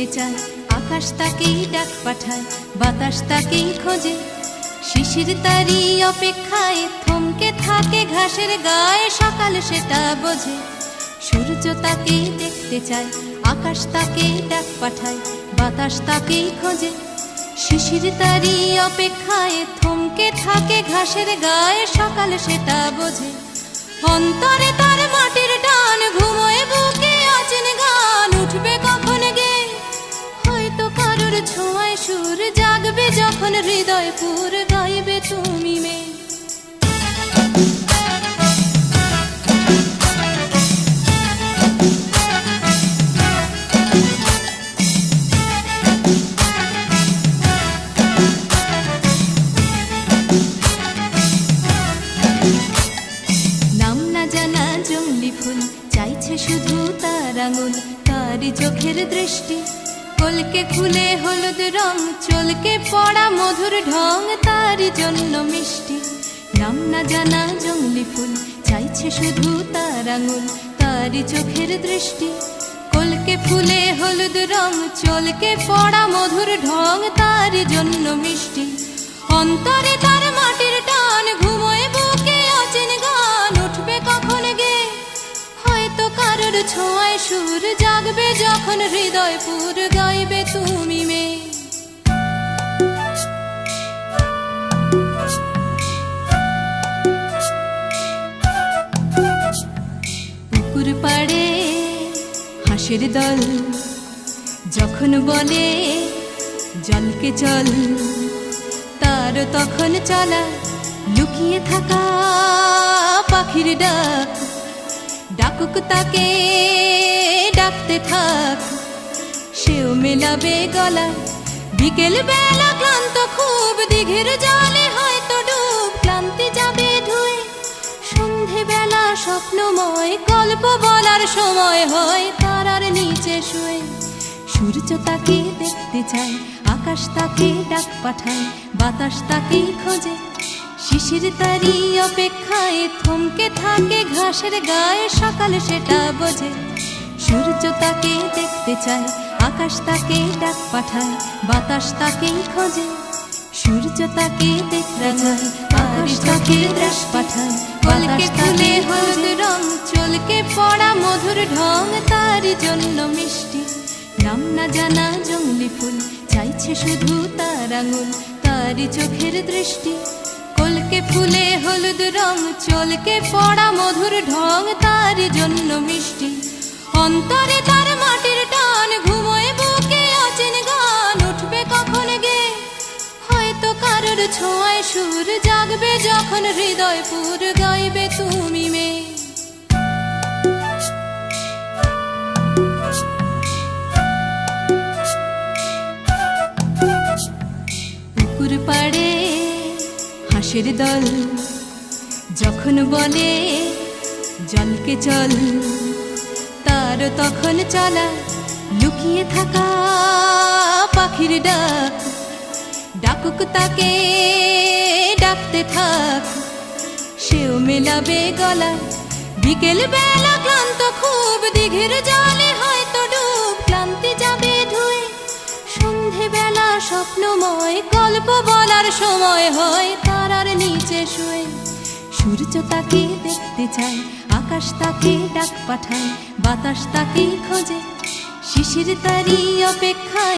দেখতে চায়, আকাশ তাকেই ডাক পাঠায়, বাতাস তাকেই খোঁজে। শিশির তারি অপেক্ষায় থমকে থাকে ঘাসের গায়ে, সকাল সেটা বোঝে। সূর্য তাকেই দেখতে চায়, আকাশ তাকেই ডাক পাঠায়, বাতাস তাকেই খোঁজে। শিশির তারি অপেক্ষায় থমকে থাকে ঘাসের গায়ে, সকাল সেটা বোঝে। অন্তরে তার মাটির ছোঁয়ায় সুর জাগবে যখন হৃদয় পুর গাইবে তুমি মেয়ে। চাইছে শুধু তার আঙুল, তারই চোখের দৃষ্টি। কলকে খুলে হলুদ রং, চলকে পড়া মধুর ঢং তারই জন্য মিষ্টি। নাম না জানা জঙ্গলি ফুল, চাইছে শুধু তার আঙুল তারই চোখের দৃষ্টি। কলকে ফুলে হলুদ রং, চলকে পড়া মধুর ঢং তারই জন্য মিষ্টি। অন্তরে তার মাটির কারোর ছোঁয়ায় সুর জাগবে যখন হৃদয় পুর গাইবে তুমি মে। পুকুর পাড়ে হাঁসের দল যখন বলে, জলকে চল। তার তখন চলা লুকিয়ে থাকা পাখির ডাক ডাকুক তাকে ডাকতে থাক। সেও মেলাবে গলা। বিকেল বেলা ক্লান্ত খুব, দিঘের জলে হয়তো ডুব, ক্লান্তি যাবে ধুয়ে। সন্ধে বেলা স্বপ্নময়, গল্প বলার সময় হয় তারার নিচে শুয়ে। সূর্য তাকে দেখতে চায়, আকাশ তাকে ডাক পাঠায়, বাতাস তাকে খোঁজে। শিশির তারি অপেক্ষায় থমকে থাকে ঘাসের গায়ে সকাল সেটা বোঝে। সূর্য তাকে দেখতে চায় আকাশ তাকে ডাক পাঠায় বাতাস তাকে খোঁজে। সূর্য তাকে দেখতে চায় আকাশ তাকে দেশ পাঠায় বাতাস ফুলে হলুদ রং চলকে পড়া মধুর ঢং তার জন্য মিষ্টি। নাম না জানা জঙ্গলি ফুল চাইছে শুধু তার আঙুল তারই চোখের দৃষ্টি। কলকে হলুদ রং চলকে পড়া মধুর ঢং, তার জন্য মিষ্টি। অন্তরে তার মাটির টান, ঘুমোয় বুকে অচেন গান, উঠবে কখন গে? হয়তো কারোর ছোঁয়ায় সুর জাগবে যখন হৃদয় পুর গাইবে তুমি মেয়ে পাড়ে হাঁসের দল যখন বলে জলকে চল, তার তখন চলা লুকিয়ে থাকা পাখির ডাক। ডাকুক তাকে, ডাকতে থাক। সেও মেলাবে গলা বিকেল বেলা ক্লান্ত খুব, দিঘের জলে হয়তো ডুব, ক্লান্তি যাবে ধুয়ে। সন্ধে বেলা স্বপ্নময়, গল্প বলার সময় হয় তারার নিচে শুয়ে। সূর্য তাকে দেখতে চায় আকাশ তাকে ডাক পাঠায় বাতাস তাকে খোঁজে। শিশির তারি অপেক্ষায়